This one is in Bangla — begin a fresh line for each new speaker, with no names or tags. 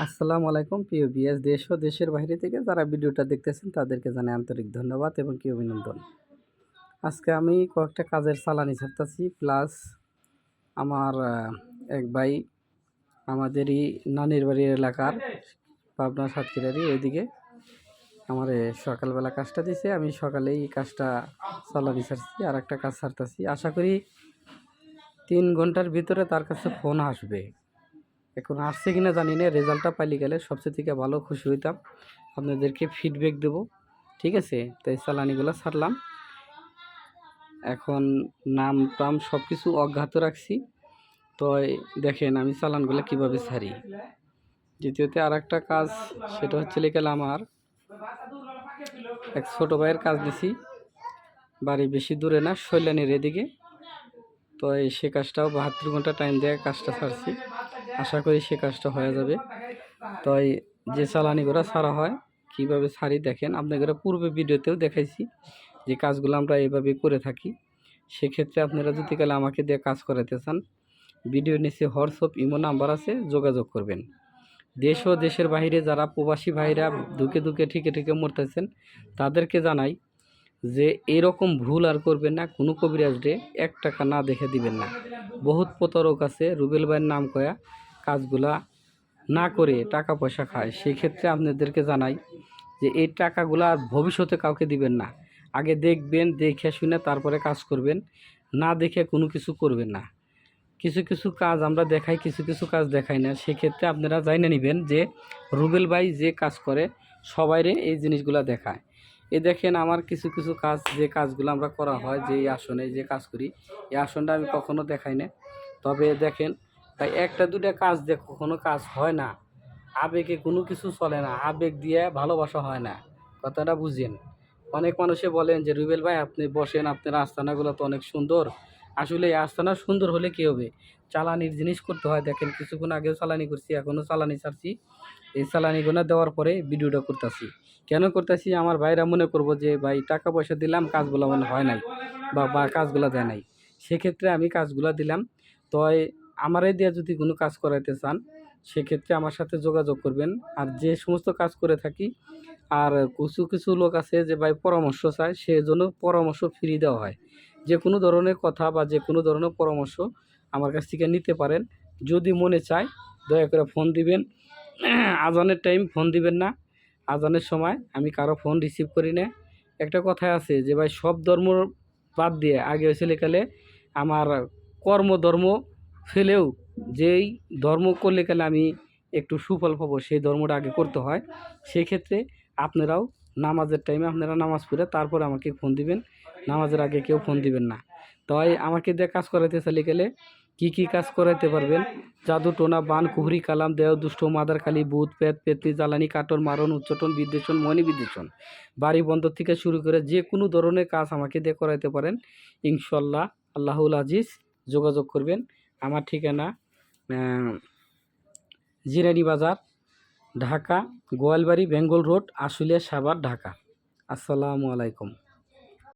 আসসালামু আলাইকুম। প্রিয় বিএস দেশ ও দেশের বাইরে থেকে যারা ভিডিওটা দেখতেছেন, তাদেরকে জানাই আন্তরিক ধন্যবাদ এবং কি অভিনন্দন। আজকে আমি কয়েকটা কাজের চালানি ছাড়তেছি, প্লাস আমার এক ভাই আমাদেরই নানির বাড়ির এলাকার পাবনা সাতক্ষীরারই ওইদিকে আমার সকালবেলা কাজটা দিছে। আমি সকালেই কাজটা চালানি ছাড়ছি আর একটা কাজ ছাড়তেছি। আশা করি তিন ঘণ্টার ভিতরে তার কাছে ফোন আসবে। এখন আসছে কিনা জানি না, রেজাল্টটা পাইলে গেলে সবচেয়ে থেকে ভালো খুশি হইতাম। আপনাদেরকে ফিডব্যাক দেব, ঠিক আছে? তাই চালানিগুলো ছাড়লাম। এখন নাম টাম সব কিছু অজ্ঞাত রাখছি। তো দেখেন আমি চালানগুলো কীভাবে ছাড়ি। দ্বিতীয়তে আর একটা কাজ, সেটা হচ্ছে লিখে আমার এক ছোটো ভাইয়ের কাজ দিছি বাড়ি বেশি দূরে না, শৈলানির এদিকে। তো সে কাজটাও বাহাত্তর ঘণ্টা টাইম দিয়ে কাজটা ছাড়ছি। আশা করি সে কাজটা হয়ে যাবে। তাই যে চালানি চালানিগুলো ছাড়া হয়, কীভাবে ছাড়ি দেখেন। আপনাদের পূর্বে ভিডিওতেও দেখাইছি যে কাজগুলো আমরা এইভাবে করে থাকি। সেক্ষেত্রে আপনারা যদি কালে আমাকে দিয়ে কাজ করাতে চান ভিডিও নিচে হোয়াটসঅ্যাপ, ইমো নাম্বার আছে, যোগাযোগ করবেন। দেশ ও দেশের বাইরে যারা প্রবাসী ভাইরা দুকে দুকে, ঠিকে ঠিকে মরতেছেন, তাদেরকে জানাই যে এরকম ভুল আর করবেন না, কোনো কবিরাজ ডে এক টাকা না দেখে দিবেন না। বহুত প্রতারক আছে, রুবেল ভাইয়ের নাম কয়া। কাজগুলা না করে টাকা পয়সা খায়, সেক্ষেত্রে আপনাদেরকে জানাই যে এই টাকাগুলা আর ভবিষ্যতে কাউকে দিবেন না। আগে দেখবেন, দেখে শুনে তারপরে কাজ করবেন, না দেখে কোনো কিছু করবেন না। কিছু কিছু কাজ আমরা দেখাই, কিছু কিছু কাজ দেখাই না। সেক্ষেত্রে আপনারা জাইনে নেবেন যে রুবেল ভাই যে কাজ করে, সবাইরে এই জিনিসগুলা দেখায়। এ দেখেন আমার কিছু কিছু কাজ, যে কাজগুলো আমরা করা হয়, যে এই আসনে যে কাজ করি, এই আসনটা আমি কখনো দেখাই না তবে দেখেন তাই একটা দুটা কাজ দিয়ে কখনো কাজ হয় না। আবেগে কোনো কিছু চলে না, আবেগ দিয়ে ভালোবাসা হয় না। কথাটা বুঝেন। অনেক মানুষে বলেন যে, রুবেল ভাই, আপনি বসেন, আপনার আস্তানাগুলো তো অনেক সুন্দর। আসলে এই আস্তানা সুন্দর হলে কী হবে? চালানির জিনিস করতে হয়। দেখেন, কিছুক্ষণ আগেও চালানি করছি, এখনও চালানি ছাড়ছি। এই চালানিগুলো দেওয়ার পরে ভিডিওটা করতেছি। কেন করতেছি? আমার ভাইরা মনে করব যে, ভাই, টাকা পয়সা দিলাম, কাজগুলো মনে হয় নাই বা বা কাজগুলো দেয় নাই। সেক্ষেত্রে আমি কাজগুলো দিলাম। তো আমারে দেওয়া যদি কোনো কাজ করাইতে চান, সেক্ষেত্রে আমার সাথে যোগাযোগ করবেন। আর যে সমস্ত কাজ করে থাকি, আর কিছু কিছু লোক আছে যে ভাই পরামর্শ চায় সেজন্য পরামর্শ ফ্রি দেওয়া হয়। যে কোনো ধরনের কথা বা যে কোনো ধরনের পরামর্শ আমার কাছ থেকে নিতে পারেন। যদি মনে চায়, দয়া করে ফোন দিবেন। আজানের টাইম ফোন দিবেন না। আজানের সময় আমি কারও ফোন রিসিভ করি না। একটা কথা আছে যে ভাই, সব ধর্ম বাদ দিয়ে আগে হয়েছিল কালে আমার কর্মধর্ম ফেলেও যেই ধর্ম করলে কালে আমি একটু সুফল পাবো, সেই ধর্মটা আগে করতে হয়। সেই ক্ষেত্রে আপনারাও নামাজের টাইমে আপনারা নামাজ পড়ে তারপর আমাকে ফোন দিবেন। নামাজের আগে কেউ ফোন দিবেন না। তাই আমাকে দিয়ে কাজ করাইতে চাইলে গেলে কী কী কাজ করাইতে পারবেন? জাদু, টোনা, বান, কুহরি, কালাম, দেহ, দুষ্ট, মাদার কালী ভূত পেত পেতনি জ্বালানি কাটন মারণ, উচ্চটন, বিদ্বেষণ, মনি বিদ্বেষণ। বাড়ি বন্ধ থেকে শুরু করে যে কোনো ধরনের কাজ আমাকে দিয়ে করাইতে পারেন। ইনশাল্লাহ আল্লাহুল আজিজ যোগাযোগ করবেন। আমার ঠিকানা জিরানি বাজার ঢাকা গোয়ালবাড়ি বেঙ্গল রোড আশুলিয়া সাভার ঢাকা। আসসালামু আলাইকুম।